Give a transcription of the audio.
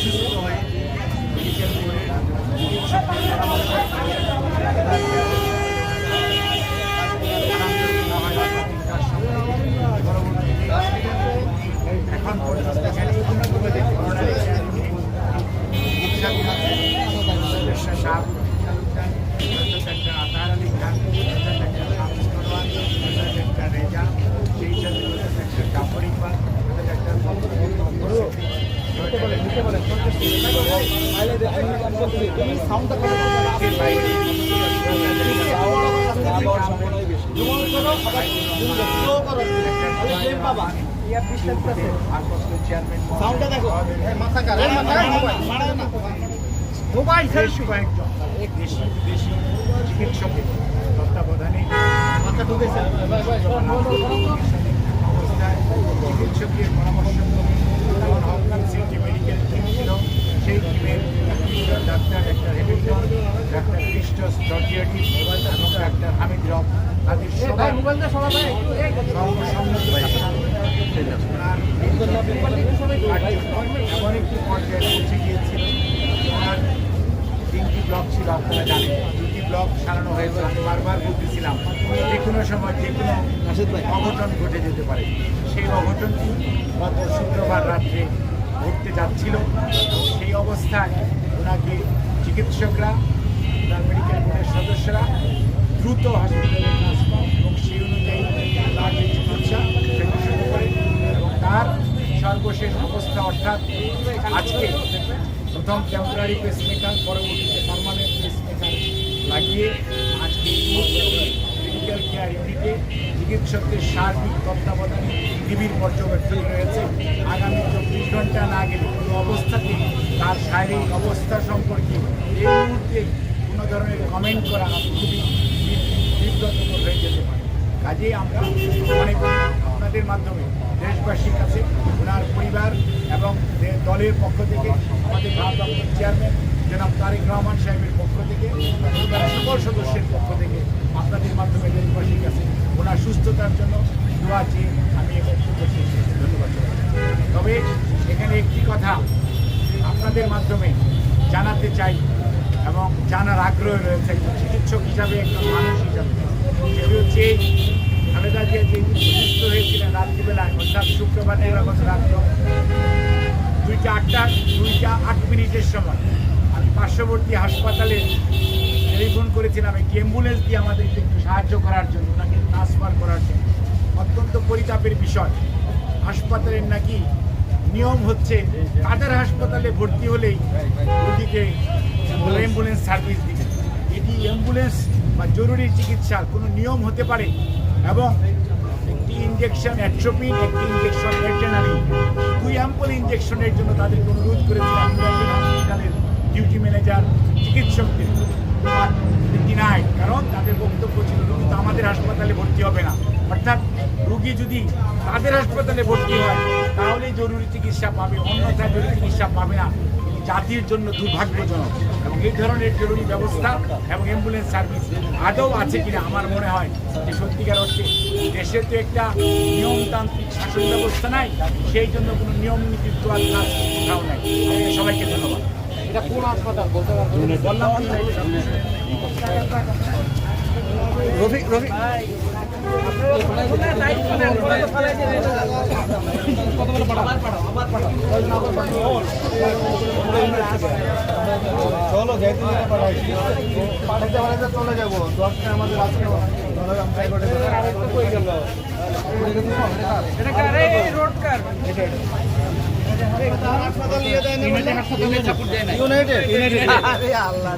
অসুস্থ হয়ে মেডিকেল চিকিৎসকদের এখন চিকিৎসকের তত্ত্বাবধানে চিকিৎসকের পরামর্শ মেডিকেল টিম ছিল সেই টিমের ডাক্তার ডাক্তার হেমিল্টন ক্রিস্টস জর্জিয়াটি এবং ডাক্তার হামিদ রব তাদের সবাই এমন একটি পর্যায়ে পৌঁছে গিয়েছিল ওনার তিনটি ব্লক ছিল, আপনারা জানেন। দুটি ব্লক সারানো হয়েছে, আমি বারবার বলতেছিলাম, যে কোনো সময় যে কোনো অঘটন ঘটে যেতে পারে। সেই অঘটনটি গত শুক্রবার রাত্রে ঘটতে যাচ্ছিল। সেই অবস্থায় ওনাকে চিকিৎসকরা ওনার মেডিকেল বোর্ডের সদস্যরা দ্রুত হসপিটালে ট্রান্সফার এবং সেই অনুযায়ী তার চিকিৎসা শুরু করে এবং তার সর্বশেষ অবস্থা অর্থাৎ আজকে প্রথম টেম্পোরারি পেসমেকার পরবর্তীতে পারমানেন্ট পেসমেকার লাগিয়ে আজকে মেডিকেল কেয়ার ইউনিটে চিকিৎসকদের সার্বিক তত্ত্বাবধানে নিবিড় পর্যবেক্ষণ রয়েছে। আগামী চব্বিশ ঘণ্টা না গেলে কোনো অবস্থাতে তার শারীরিক অবস্থা সম্পর্কে এই মুহূর্তে ধরনের কমেন্ট করা খুবই বিব্রতকর হয়ে যেতে পারে। কাজেই আমরা মনে করি আপনাদের মাধ্যমে দেশবাসীর কাছে, ওনার পরিবার এবং দলের পক্ষ থেকে, আমাদের ভারপ্রাপ্ত চেয়ারম্যান জনাব তারেক রহমান সাহেবের পক্ষ থেকে, পরিবারের সকল সদস্যের পক্ষ থেকে আপনাদের মাধ্যমে দেশবাসীর কাছে ওনার সুস্থতার জন্য দোয়া চেয়ে আমি বক্তব্য শেষ ধন্যবাদ। তবে এখানে একটি কথা আপনাদের মাধ্যমে জানাতে চাই। এবং জানার আগ্রহ রয়েছে একজন চিকিৎসক হিসাবে, একজন মানুষ হিসাবে। সেটি হচ্ছে, খালেদা জিয়া যে সুস্থ হয়েছিলেন রাত্রিবেলায়, অর্থাৎ শুক্রবার দিবাগত রাত্র দুইটা আটটা, দুইটা আট মিনিটের সময়, আমি পার্শ্ববর্তী হাসপাতালে টেলিফোন করেছিলাম, একটি অ্যাম্বুলেন্স দিয়ে আমাদেরকে একটু সাহায্য করার জন্য তাকে ট্রান্সফার করার জন্য। অত্যন্ত পরিতাপের বিষয়। হাসপাতালের নাকি নিয়ম হচ্ছে তাদের হাসপাতালে ভর্তি হলেই রোগীকে অ্যাম্বুলেন্স সার্ভিস দিবে এটি অ্যাম্বুলেন্স বা জরুরি চিকিৎসার কোনো নিয়ম হতে পারে এবং একটি ইঞ্জেকশন অ্যাট্রোপিন একটি ইঞ্জেকশন ভেটেনারি দুই অ্যাম্পল ইঞ্জেকশনের জন্য তাদেরকে অনুরোধ প্রাইভেট হসপিটালের ডিউটি ম্যানেজার চিকিৎসকদের। ডিনাই কারণ তাদের বক্তব্য ছিল, রুগী তো আমাদের হাসপাতালে ভর্তি হবে না। অর্থাৎ রুগী যদি তাদের হাসপাতালে ভর্তি হয় তাহলে জরুরি চিকিৎসা পাবে, অন্যথায় জরুরি চিকিৎসা পাবে না। জাতির জন্য দুর্ভাগ্যজনক। এবং এই ধরনের জরুরি ব্যবস্থা এবং অ্যাম্বুলেন্স সার্ভিস আদৌ আছে কিনা আমার মনে হয় যে সত্যিকার অর্থে দেশে তো একটা নিয়মতান্ত্রিক শাসন ব্যবস্থা নাই, সেই জন্য কোনো নিয়ম নীতির তো আর কাজ কোথাও নাই। সবাইকে ধন্যবাদ। এটা কোন হাসপাতাল? রফিক রফিক। চলো যেতে পাঠাইতে পাঠাইতে চলে যাব। দশটা আমাদের আজকে ইউনাইটেড। ইউনাইটেড। আল্লাহ